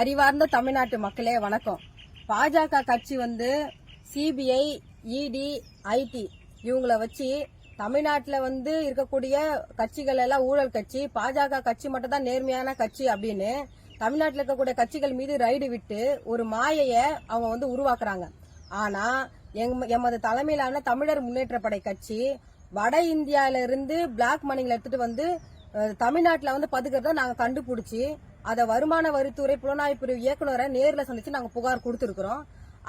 அறிவார்ந்த தமிழ்நாட்டு மக்களே வணக்கம். பாஜக கட்சி வந்து சிபிஐ இடி ஐடி இவங்களை வச்சு தமிழ்நாட்டில் வந்து இருக்கக்கூடிய கட்சிகள் எல்லாம் ஊழல் கட்சி பாஜக கட்சி மட்டும் தான் நேர்மையான கட்சி அப்படின்னு தமிழ்நாட்டில் இருக்கக்கூடிய கட்சிகள் மீது ரைடு விட்டு ஒரு மாயையை அவங்க வந்து உருவாக்குறாங்க. ஆனா எமது தலைமையிலான தமிழர் முன்னேற்ற படை கட்சி வட இந்தியாவில இருந்து பிளாக் மணிகளை எடுத்துட்டு வந்து தமிழ்நாட்டில் வந்து பதுக்கிறத நாங்கள் கண்டுபிடிச்சி அதை வருமான வரித்துறை புலனாய்வு பிரிவு இயக்குனரை நேரில் சந்திச்சு நாங்கள் புகார் கொடுத்துருக்குறோம்.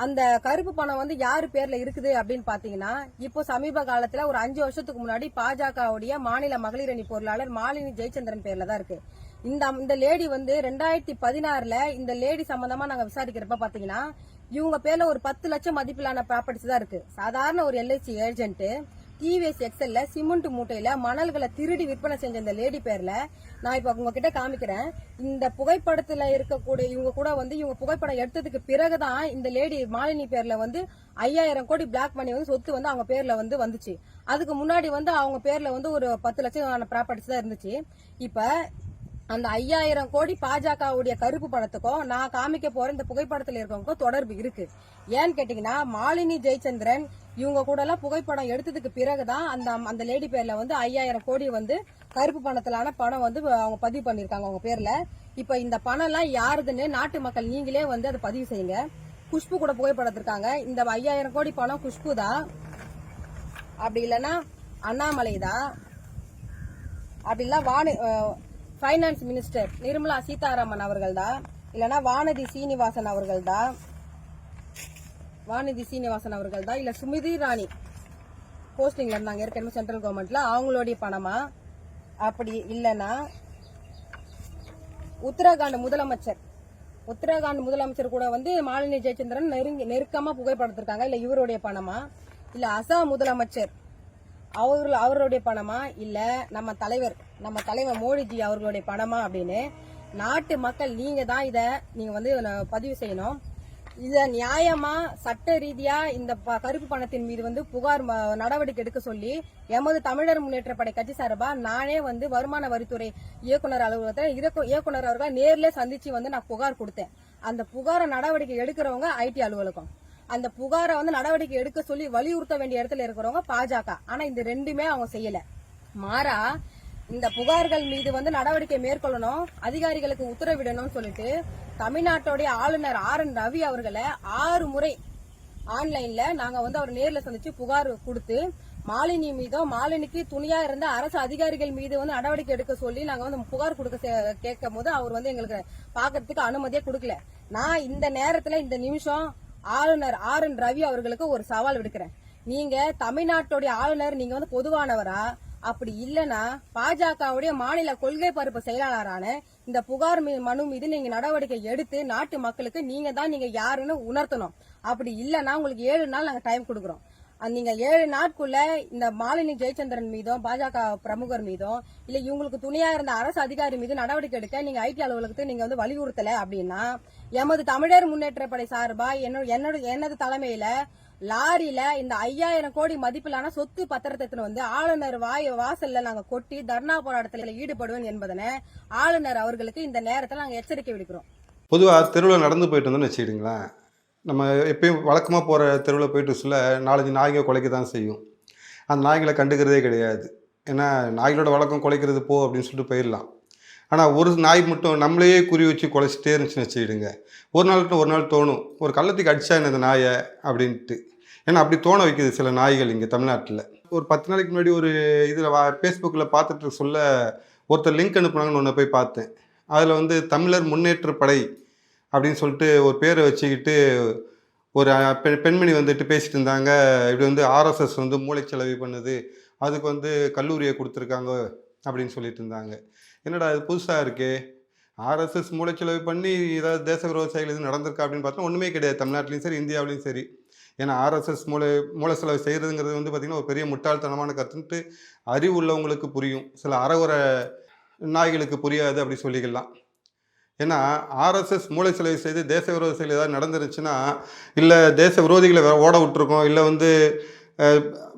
அந்த கருப்பு பணம் வந்து யாரு பேர்ல இருக்குது அப்படின்னு பாத்தீங்கன்னா இப்போ சமீப காலத்துல ஒரு அஞ்சு வருஷத்துக்கு முன்னாடி பாஜகவுடைய மாநில மகளிர் அணி பொருளாளர் மாலினி ஜெயச்சந்திரன் பேர்ல தான் இருக்கு. இந்த இந்த லேடி வந்து ரெண்டாயிரத்தி பதினாறுல இந்த லேடி சம்பந்தமா நாங்க விசாரிக்கிறப்ப பாத்தீங்கன்னா இவங்க பேர்ல ஒரு பத்து லட்சம் மதிப்பிலான ப்ராப்பர்ட்டிஸ் தான் இருக்கு. சாதாரண ஒரு எல்ஐசி ஏஜென்ட் டிவிஎஸ் எக்ஸல்ல சிமெண்ட் மூட்டையில மணல்களை திருடி விற்பனை செஞ்ச இந்த லேடி பேர்ல நான் இப்ப உங்ககிட்ட காமிக்கிறேன். இந்த புகைப்படத்துல இருக்கக்கூடிய இவங்க கூட வந்து இவங்க புகைப்படம் எடுத்ததுக்கு பிறகுதான் இந்த லேடி மாலினி பேர்ல வந்து ஐயாயிரம் கோடி பிளாக் மணி வந்து சொத்து வந்து அவங்க பேர்ல வந்து வந்துச்சு. அதுக்கு முன்னாடி வந்து அவங்க பேர்ல வந்து ஒரு பத்து லட்சம் ப்ராப்பர்ட்டிஸ் தான் இருந்துச்சு. இப்ப அந்த ஐயாயிரம் கோடி பாஜகவுடைய கருப்பு பணத்துக்கும் நான் காமிக்க போற இந்த புகைப்படத்துல இருக்கவங்களுக்கும் தொடர்பு இருக்கு. ஏன்னு கேட்டீங்கன்னா மாலினி ஜெயச்சந்திரன் இவங்க கூட எல்லாம் புகைப்படம் எடுத்ததுக்கு பிறகுதான் அந்த அந்த லேடி பேர்ல வந்து ஐயாயிரம் கோடி வந்து கருப்பு பணத்திலான பணம் வந்து அவங்க பதிவு பண்ணிருக்காங்க அவங்க பேர்ல. இப்ப இந்த பணம் எல்லாம் யாருதுன்னு நாட்டு மக்கள் நீங்களே வந்து அதை பதிவு செய்யுங்க. குஷ்பு கூட புகைப்படத்திருக்காங்க இந்த ஐயாயிரம் கோடி பணம் குஷ்பு தான் அப்படி இல்லைன்னா அண்ணாமலை தான் அப்படி இல்ல வானு ஃபைனான்ஸ் மினிஸ்டர் நிர்மலா சீதாராமன் அவர்கள் தான் இல்லைன்னா வானதி சீனிவாசன் அவர்கள் தான் வானதி சீனிவாசன் அவர்கள் தான் இல்லை சுமிதி ராணி போஸ்டிங்ல இருந்தாங்க ஏற்கனவே சென்ட்ரல் கவர்மெண்ட்ல அவங்களுடைய பணமா? அப்படி இல்லைன்னா உத்தரகாண்ட் முதலமைச்சர். உத்தரகாண்ட் முதலமைச்சர் கூட வந்து மாலினி ஜெயச்சந்திரன் நெருங்கி நெருக்கமா புகைப்படத்திருக்காங்க. இல்ல இவருடைய பணமா? இல்ல அசாம் முதலமைச்சர் அவர் அவருடைய பணமா? இல்ல நம்ம தலைவர் நம்ம தலைவர் மோடிஜி அவர்களுடைய பணமா அப்படின்னு? நாட்டு மக்கள் நீங்க தான் இத நீங்க வந்து பதிவு செய்யணும். இத நியாயமா சட்ட ரீதியா இந்த ப- கருப்பு பணத்தின் மீது வந்து புகார் ம- நடவடிக்கை எடுக்க சொல்லி எமது தமிழர் முன்னேற்ற படை கட்சி சார்பா நானே வந்து வருமான வரித்துறை இயக்குனர் அலுவலகத்தை இயக்கு- இயக்குனர் அவர்கள் நேர்ல சந்திச்சு வந்து நான் புகார் கொடுத்தேன். அந்த புகாரை நடவடிக்கை எடுக்கிறவங்க ஐடி அலுவலகம். அந்த புகாரை வந்து நடவடிக்கை எடுக்க சொல்லி வலியுறுத்த வேண்டிய இடத்துல இருக்கிறவங்க பாஜக. ஆனா இந்த ரெண்டுமே அவங்க செய்யல. மாறா இந்த புகார்கள் மீது வந்து நடவடிக்கை மேற்கொள்ளணும் அதிகாரிகளுக்கு உத்தரவிடணும்னு சொல்லிட்டு தமிழ்நாட்டுடைய ஆளுநர் ஆர் என் ரவி அவர்களை ஆறு முறை ஆன்லைன்ல நாங்க வந்து அவர் நேர்ல சந்திச்சு புகார் கொடுத்து மாலினி மீதும் மாலினிக்கு துணியா இருந்த அரசு அதிகாரிகள் மீது வந்து நடவடிக்கை எடுக்க சொல்லி நாங்க வந்து புகார் கொடுக்க கேட்கும் போது அவர் வந்து எங்களுக்கு பாக்குறதுக்கு அனுமதியே கொடுக்கல. நான் இந்த நேரத்துல இந்த நிமிஷம் ஆளுநர் ஆர் என் ரவி அவர்களுக்கு ஒரு சவால் விடுக்கிறேன். நீங்க தமிழ்நாட்டுடைய ஆளுநர் நீங்க வந்து பொதுவானவரா? அப்படி இல்லனா பாஜகவுடைய மாநில கொள்கை பரப்பு செயலாளரான இந்த புகார் மனு மீது நீங்க நடவடிக்கை எடுத்து நாட்டு மக்களுக்கு நீங்க தான் நீங்க யாருன்னு உணர்த்தணும். அப்படி இல்லனா உங்களுக்கு ஏழு நாள் நாங்க டைம் கொடுக்குறோம். நீங்க ஏழு நாட்குள்ள இந்த மாலினி ஜெயச்சந்திரன் மீதும் பாஜக பிரமுகர் மீதும் இல்ல இவங்களுக்கு துணையா இருந்த அரசு அதிகாரி மீது நடவடிக்கை எடுக்க நீங்க ஐடி அலுவலகத்தை நீங்க வந்து வலியுறுத்தல அப்படின்னா எமது தமிழர் முன்னேற்ற படை சார்பா என்னோட என்னோட எனது தலைமையில லாரியில இந்த ஐயாயிரம் கோடி மதிப்பிலான சொத்து பத்திரத்தை வந்து ஆளுநர் வாய் வாசல்ல நாங்க கொட்டி தர்ணா போராட்டத்தில் ஈடுபடுவேன் என்பதனை ஆளுநர் அவர்களுக்கு இந்த நேரத்தில் நாங்க எச்சரிக்கை விடுக்கிறோம். பொதுவாக தெருவில் நடந்து போயிட்டு வந்தோம்னு வச்சுக்கிடுங்களேன். நம்ம எப்பயும் வழக்கமாக போகிற தெருவில் போயிட்டு சொல்ல நாலஞ்சு நாய்ங்க குலைக்க தான் செய்யும். அந்த நாய்களை கண்டுக்கிறதே கிடையாது. ஏன்னா நாய்களோட வழக்கம் குலைக்கிறது போ அப்படின்னு சொல்லிட்டு போயிடலாம். ஆனால் ஒரு நாய் மட்டும் நம்மளையே குறி வச்சு குலைச்சிட்டே இருந்துச்சுன்னு வச்சுக்கிடுங்க. ஒரு நாள் ஒரு நாள் தோணும். ஒரு கள்ளத்துக்கு அடித்தா என்ன இந்த நாயை? அப்படின்ட்டு. ஏன்னா அப்படி தோண வைக்குது சில நாய்கள் இங்கே தமிழ்நாட்டில். ஒரு பத்து நாளைக்கு முன்னாடி ஒரு இதில் ஃபேஸ்புக்கில் பார்த்துட்டு சொல்ல ஒருத்தர் லிங்க் அனுப்புனாங்கன்னு ஒன்று போய் பார்த்தேன். அதில் வந்து தமிழர் முன்னேற்ற படை அப்படின்னு சொல்லிட்டு ஒரு பேரை வச்சுக்கிட்டு ஒரு பெண் பெண்மணி வந்துட்டு பேசிட்டு இருந்தாங்க. இப்படி வந்து ஆர்எஸ்எஸ் வந்து மூளைச்சலவை பண்ணுது. அதுக்கு வந்து கல்லூரியை கொடுத்துருக்காங்க அப்படின்னு சொல்லிட்டு இருந்தாங்க. என்னடா இது புதுசாக இருக்கே? ஆர்எஸ்எஸ் மூளைச்சலவை பண்ணி ஏதாவது தேச விரோத செயல் எதுவும் நடந்திருக்கா அப்படின்னு பார்த்தா ஒன்றுமே கிடையாது. தமிழ்நாட்டிலையும் சரி இந்தியாவிலையும் சரி. ஏன்னா ஆர்எஸ்எஸ் மூளை மூளை செலவு செய்கிறதுங்கிறது வந்து பார்த்திங்கன்னா ஒரு பெரிய முட்டாள்தனமான கருத்துன்ட்டு அறிவு உள்ளவங்களுக்கு புரியும். சில அறகுற நாய்களுக்கு புரியாது அப்படி சொல்லிக்கலாம். ஏன்னா ஆர்எஸ்எஸ் மூளை செலவு செய்து தேச விரோத செயல் ஏதாவது நடந்துருச்சுன்னா இல்லை தேச விரோதிகளை ஓட விட்டுருக்கோம் இல்லை வந்து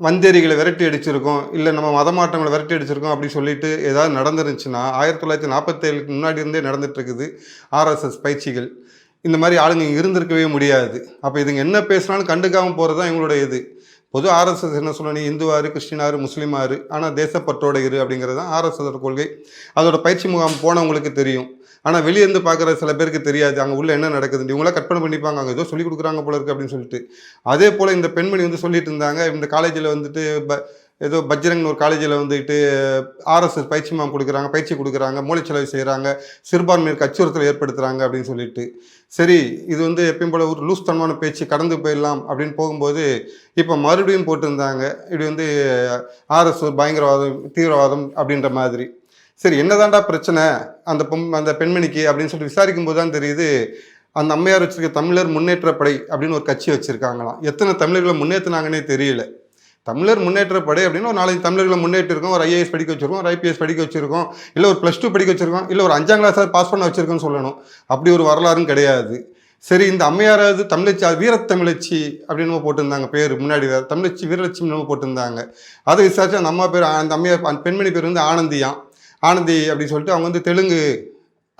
வந்தேரிகளை விரட்டி அடிச்சிருக்கோம் இல்லை நம்ம மதமாற்றங்களை விரட்டி அடிச்சிருக்கோம் அப்படி சொல்லிட்டு ஏதாவது நடந்துருந்துச்சுன்னா ஆயிரத்தி தொள்ளாயிரத்தி நாற்பத்தேழுக்கு முன்னாடி இருந்தே நடந்துட்டு ஆர்எஸ்எஸ் பயிற்சிகள். இந்த மாதிரி ஆளுங்க இருந்திருக்கவே முடியாது. அப்போ இதுங்க என்ன பேசுனாலும் கண்டுக்காமல் போகிறது தான் எங்களுடைய இது. பொது ஆர்எஸ்எஸ் என்ன சொல்லணும் நீ இந்துவாரு கிறிஸ்டினாரு முஸ்லீமாரு ஆனால் தேசப்பற்றோட இரு அப்படிங்கிறது தான் ஆர்எஸ்எஸ் கொள்கை. அதோட பயிற்சி முகாம் போனவங்களுக்கு தெரியும். ஆனால் வெளியே இருந்து பார்க்குற சில பேருக்கு தெரியாது. அங்கே உள்ள என்ன நடக்குது இவங்களாம் கற்பனை பண்ணிப்பாங்க. அங்கே ஏதோ சொல்லி கொடுக்குறாங்க போல இருக்குது அப்படின்னு சொல்லிட்டு. அதே போல் இந்த பெண்மணி வந்து சொல்லிட்டு இருந்தாங்க. இந்த காலேஜில் வந்துட்டு இப்போ ஏதோ பஜ்ரங்னு ஒரு காலேஜில் வந்துட்டு ஆர்எஸ்எஸ் பயிற்சி மாம் கொடுக்குறாங்க பயிற்சி கொடுக்குறாங்க மூளைச்சலவை செய்கிறாங்க சிறுபான்மையினருக்கு அச்சுறுத்தல் ஏற்படுத்துகிறாங்க அப்படின்னு சொல்லிட்டு. சரி இது வந்து எப்பயும் போல ஒரு லூஸ் தனமான பேச்சு கடந்து போயிடலாம் அப்படின்னு போகும்போது இப்போ மறுபடியும் போட்டிருந்தாங்க. இப்படி வந்து ஆர்எஸ் பயங்கரவாதம் தீவிரவாதம் அப்படின்ற மாதிரி. சரி என்னதான்டா பிரச்சனை? அந்த பொம் அந்த பெண்மணிக்கு அப்படின்னு சொல்லிட்டு விசாரிக்கும் போது தான் தெரியுது அந்த அம்மையார் வச்சிருக்க தமிழர் முன்னேற்ற படை அப்படின்னு ஒரு கட்சி வச்சிருக்காங்களாம். எத்தனை தமிழர்களை முன்னேற்றினாங்கன்னே தெரியல. தமிழர் முன்னேற்ற படை அப்படின்னு ஒரு நாலஞ்சு தமிழர்களை முன்னேற்றிருக்கோம் ஒரு ஐஏஎஸ் படிக்க வச்சிருக்கோம் ஒரு ஐபிஎஸ் படிக்க வச்சிருக்கோம் இல்லை ஒரு ப்ளஸ் டூ படிக்க வச்சிருக்கோம் இல்லை ஒரு அஞ்சாம் கிளாஸ் பாஸ் பண்ண வச்சிருக்கோம்னு சொல்லணும். அப்படி ஒரு வரலாறும் கிடையாது. சரி இந்த அம்மையாராவது தமிழச்சி வீரத்தமிழச்சி அப்படின்னு போட்டிருந்தாங்க. பேர் முன்னாடி வேறு தமிழச்சி வீரலட்சுமி நம்ம போட்டிருந்தாங்க. அதை விசாரிச்சு அந்த அம்மா பேர் அந்த அம்மையார் அந்த பெண்மணி பேர் வந்து ஆனந்தியாம் ஆனந்தி அப்படின்னு சொல்லிட்டு அவங்க வந்து தெலுங்கு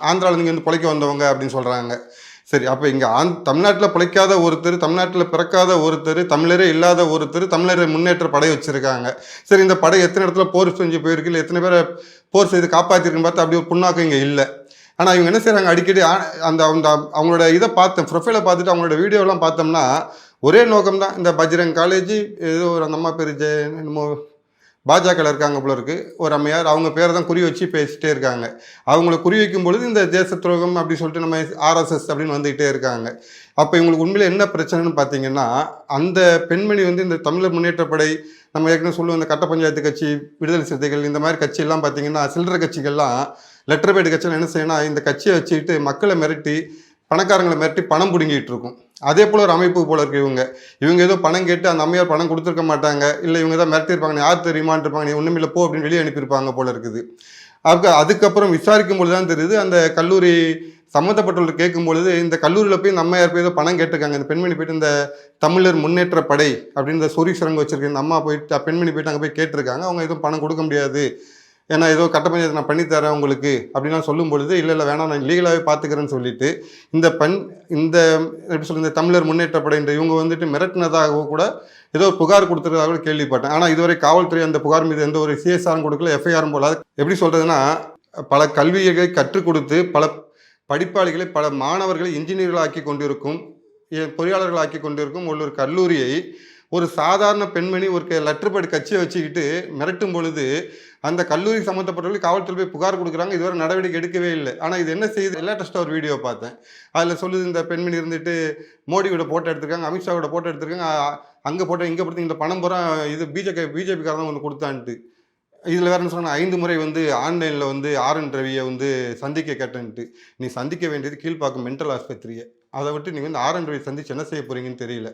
ஆந்திராவில் வந்து பிழைக்க வந்தவங்க அப்படின்னு சொல்கிறாங்க சரி அப்போ இங்கே ஆந் தமிழ்நாட்டில் பிழைக்காத ஒருத்தர் தமிழ்நாட்டில் பிறக்காத ஒருத்தர் தமிழரே இல்லாத ஒருத்தர் தமிழரை முன்னேற்ற படை வச்சுருக்காங்க. சரி இந்த படை எத்தனை இடத்துல போர் செஞ்சு போயிருக்கு? இல்லை எத்தனை பேரை போர் செய்து காப்பாற்றிருக்குன்னு பார்த்தா அப்படி ஒரு புண்ணாக்கம் இங்கே இல்லை. ஆனால் இவங்க என்ன செய்கிறாங்க அடிக்கடி அந்த அந்த அவங்களோட இதை பார்த்தேன் ப்ரொஃபைலை பார்த்துட்டு அவங்களோட வீடியோலாம் பார்த்தோம்னா ஒரே நோக்கம் தான் இந்த பஜ்ரங் காலேஜ் ஏதோ ஒரு அந்த அம்மா பேர் ஜெய என்னமோ பாஜகவில் இருக்காங்க போல இருக்கு. ஒரு அம்மையார் அவங்க பேரை தான் குறி வச்சு பேசிட்டே இருக்காங்க. அவங்கள குறி வைக்கும் பொழுது இந்த தேச துரோகம் அப்படி சொல்லிட்டு நம்ம ஆர்எஸ்எஸ் அப்படின்னு வந்துகிட்டே இருக்காங்க. அப்போ இவங்களுக்கு உண்மையில் என்ன பிரச்சனைன்னு பார்த்தீங்கன்னா அந்த பெண்மணி வந்து இந்த தமிழர் முன்னேற்றப்படை நம்ம ஏற்கனவே சொல்லுவோம் இந்த கட்ட பஞ்சாயத்து கட்சி விடுதலை சிறுத்தைகள் இந்த மாதிரி கட்சியெல்லாம் பார்த்தீங்கன்னா சில்லற கட்சிகள்லாம் லெட்டர் பேடு கட்சியில் என்ன செய்யணும் இந்த கட்சியை வச்சுக்கிட்டு மக்களை மிரட்டி பணக்காரங்களை மிரட்டி பணம் பிடுங்கிட்டு இருக்கும். அதே போல் ஒரு அமைப்பு போல இருக்கு இவங்க. இவங்க ஏதோ பணம் கேட்டு அந்த அம்மையார் பணம் கொடுத்துருக்க மாட்டாங்க. இல்லை இவங்க தான் மிரட்டிருப்பாங்க யார் தெரியுமான்னு இருப்பாங்க. நீ ஒன்றுமில்ல போ அப்படின்னு வெளியே அனுப்பியிருப்பாங்க போல இருக்குது. அதுக்கு அதுக்கப்புறம் விசாரிக்கும் பொழுது தான் தெரியுது அந்த கல்லூரி சம்மந்தப்பட்டவர்கள் கேட்கும் பொழுது இந்த கல்லூரியில் போய் இந்த அம்மையார் போய் ஏதோ பணம் கேட்டிருக்காங்க. இந்த பெண்மணி போயிட்டு இந்த தமிழர் முன்னேற்ற படை அப்படின்னு இந்த சொறி சுரங்கு வச்சிருக்க இந்த அம்மா போயிட்டு பெண்மணி போயிட்டு அங்கே போய் கேட்டிருக்காங்க. அவங்க எதுவும் பணம் கொடுக்க முடியாது. ஏன்னா ஏதோ கட்ட நான் பண்ணித்தரேன் உங்களுக்கு அப்படிலாம் சொல்லும் பொழுது இல்லை இல்லை வேணாம் நான் லீகலாகவே பார்த்துக்கிறேன்னு சொல்லிட்டு இந்த பண் இந்த எப்படி சொல்ல இந்த தமிழர் முன்னேற்ற படைன்ற இவங்க வந்துட்டு மிரட்டினதாகவும் கூட ஏதோ புகார் கொடுத்துருக்கதாக கூட கேள்விப்பட்டேன். ஆனால் இதுவரை காவல்துறை அந்த புகார் மீது எந்த ஒரு சிஎஸ்ஆரும் கொடுக்கல எஃப்ஐஆரும் போல எப்படி சொல்கிறதுனா பல கல்வியை கற்றுக் கொடுத்து பல படிப்பாளிகளை பல மாணவர்களை இன்ஜினியர்களாக்கி கொண்டிருக்கும் பொறியாளர்களாக்கி கொண்டிருக்கும் ஒரு கல்லூரியை ஒரு சாதாரண பெண்மணி ஒரு லெட்டர் பேட் கட்சியை வச்சுக்கிட்டு மிரட்டும் பொழுது அந்த கல்லூரி சம்மந்தப்பட்டவர்கள் காவல்துறை போய் புகார் கொடுக்குறாங்க. இதுவரை நடவடிக்கை எடுக்கவே இல்லை. ஆனால் இது என்ன செய்யுது? லேட்டஸ்ட்டாக ஒரு வீடியோ பார்த்தேன். அதில் சொல்லுது இந்த பெண்மணி இருந்துட்டு மோடியோட போட்டோ எடுத்திருக்காங்க அமித்ஷாவோட போட்டோ எடுத்திருக்காங்க. அங்கே போட்டோ இங்கே போட்டு இந்த பணம் பூரா இது பிஜேபி பிஜேபிக்காரன் ஒன்று கொடுத்தான்ட்டு. இதில் வேற என்ன சொன்னா ஐந்து முறை வந்து ஆன்லைனில் வந்து ஆர் என் ரவியை வந்து சந்திக்க கேட்டேன்ட்டு. நீ சந்திக்க வேண்டியது கீழ்ப்பாக்கம் மென்டல் ஆஸ்பத்திரியை. அதை விட்டு நீ வந்து ஆர் என் ரவி சந்திச்சு என்ன செய்ய போகிறீங்கன்னு தெரியல.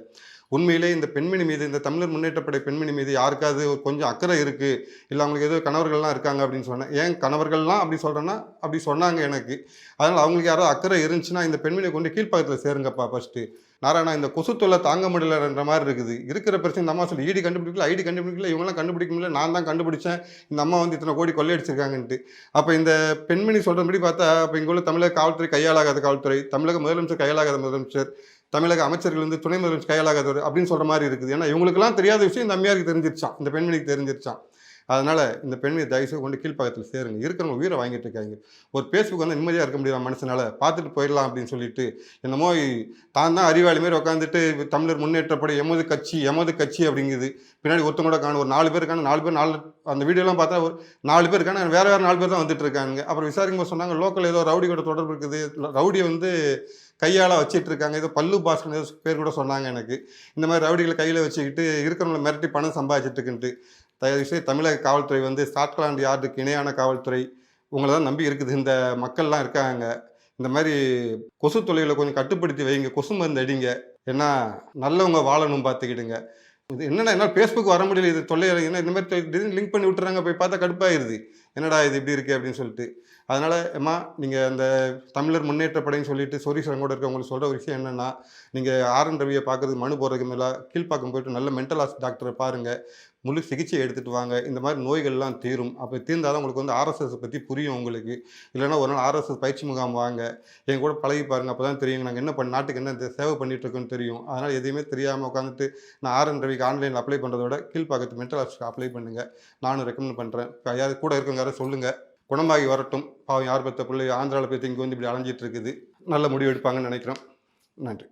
உண்மையிலே இந்த பெண்மணி மீது இந்த தமிழர் முன்னேற்றப்படை பெண்மணி மீது யாருக்காவது கொஞ்சம் அக்கறை இருக்குது இல்லை அவங்களுக்கு ஏதோ கணவர்கள்லாம் இருக்காங்க அப்படின்னு சொன்னேன். ஏன் கணவர்கள்லாம் அப்படி சொல்கிறேன்னா அப்படி சொன்னாங்க எனக்கு. அதனால் அவங்களுக்கு யாராவது அக்கறை இருந்துச்சுன்னா இந்த பெண்மணியை கொண்டு கீழ்ப்பாக்கத்தில் சேருங்கப்பா ஃபஸ்ட்டு நாராயணா இந்த கொசு தொல்லை தாங்க முடியலன்ற மாதிரி இருக்குது. இருக்கிற பிரச்சனை இந்த அம்மா சொல்லி ஈடி கண்டுபிடிக்கல ஐடி கண்டுபிடிக்கல இவங்களாம் கண்டுபிடிக்க முடியல. நான் தான் கண்டுபிடிச்சேன். இந்த அம்மா வந்து இத்தனை கோடி கொள்ளையடிச்சிருக்காங்கன்ட்டு. அப்போ இந்த பெண்மணி சொல்கிறபடி பார்த்தா அப்போ இங்கே உள்ள தமிழக காவல்துறை கையாளாகாத காவல்துறை தமிழக முதலமைச்சர் கையாளாகாத முதலமைச்சர் தமிழக அமைச்சர்கள் வந்து துணை முதலமைச்சர் கையாளாகாதவர் அப்படின்னு சொல்கிற மாதிரி இருக்குது. ஏன்னா இவங்களுக்குலாம் தெரியாத விஷயம் இந்த அம்மையாருக்கு தெரிஞ்சிருச்சான் இந்த பெண்மணிக்கு தெரிஞ்சிருச்சான் அதனால் இந்த பெண்மணியை தயவுசெய்து கொண்டு கீழ்ப்பாக்கத்தில் சேருங்க. இருக்கிறவங்க உயிரை வாங்கிட்டு இருக்காங்க. ஒரு பேஸ்புக் வந்து நிம்மதியாக இருக்க முடியாது மனசனால்? பார்த்துட்டு போயிடலாம் அப்படின்னு சொல்லிட்டு என்னமோ தான் தான் அறிவாளி மாதிரி உட்காந்துட்டு தமிழர் முன்னேற்றப்படி எமது கட்சி எமது கட்சி அப்படிங்குது. பின்னாடி ஒருத்தங்க கூட காணும். ஒரு நாலு பேர் இருக்காங்க. நாலு பேர் நாலு அந்த வீடியோலாம் பார்த்தா ஒரு நாலு பேர் இருக்காங்க. வேறு நாலு பேர் தான் வந்துட்டு இருக்காங்க. அப்புறம் விசாரிக்கும் போது சொன்னாங்க லோக்கல் ஏதோ ரவுடி கூட தொடர்பு இருக்குது. ரவுடியை வந்து கையால் வச்சிட்டு இருக்காங்க ஏதோ பல்லு பாஸ்கர் ஏதோ பேர் கூட சொன்னாங்க எனக்கு. இந்த மாதிரி ரவுடிகளை கையில் வச்சுக்கிட்டு இருக்கிறவங்கள மிரட்டி பணம் சம்பாதிச்சிட்டு இருக்குன்ட்டு தயவு செய்து தமிழக காவல்துறை வந்து ஸ்காட்லாந்து யார்டுக்கு இணையான காவல்துறை உங்களை தான் நம்பி இருக்குது. இந்த மக்கள்லாம் இருக்காங்க. இந்த மாதிரி கொசு தொழிலை கொஞ்சம் கட்டுப்படுத்தி வைங்க. கொசு மருந்து அடிங்க. ஏன்னா நல்லவங்க வாழணும் பார்த்துக்கிடுங்க. இது என்னடா என்னால் ஃபேஸ்புக் வர முடியல இது தொல்லை என்ன இந்த மாதிரி திடீர்னு லிங்க் பண்ணி விட்டுறாங்க போய் பார்த்தா கடுப்பாயிருது. என்னடா இது இப்படி இருக்கு அப்படின்னு சொல்லிட்டு. அதனால் அம்மா நீங்கள் அந்த தமிழர் முன்னேற்ற படைன்னு சொல்லிட்டு சொரீஸ்வரன் கூட இருக்கவங்களுக்கு சொல்கிற ஒரு விஷயம் என்னென்னா நீங்கள் ஆர்என் ரவியை பார்க்கறதுக்கு மனு போடுறதுக்கு மேலே கீழ்ப்பாக்கம் போயிட்டு நல்ல மென்டல் ஹாஸ் டாக்டரை பாருங்கள் முழு சிகிச்சை எடுத்துகிட்டு வாங்க. இந்த மாதிரி நோய்கள்லாம் தீரும். அப்போ தீர்ந்தாலும் உங்களுக்கு வந்து ஆர்எஸ்எஸ் பற்றி புரியும் உங்களுக்கு. இல்லைனா ஒரு நாள் ஆர்எஸ்எஸ் பயிற்சி முகாம் வாங்க. என் கூட பழகி பாருங்க. அப்போ தான் தெரியும் நாங்கள் என்ன பண்ண நாட்டுக்கு என்ன இந்த சேவை பண்ணிகிட்ருக்கோன்னு தெரியும். அதனால் எதையுமே தெரியாமல் உட்காந்துட்டு நான் ஆர்என் ரவிக்கு ஆன்லைனில் அப்ளை பண்ணுறத விட கீழ்ப்பாக்கத்து மென்டல் ஹாஸ்பிட்டல் அப்ளை பண்ணுங்கள் நானும் ரெக்கமெண்ட் பண்ணுறேன் இப்போ யார் கூட இருக்கவங்க யாரும் சொல்லுங்கள் குணமாகி வரட்டும். பாவம் யார் பெற்ற பிள்ளை ஆந்திராவில் போய் இங்கே வந்து இப்படி அலைஞ்சிட்டு இருக்குது. நல்ல முடிவு எடுப்பாங்கன்னு நினைக்கிறோம். நன்றி.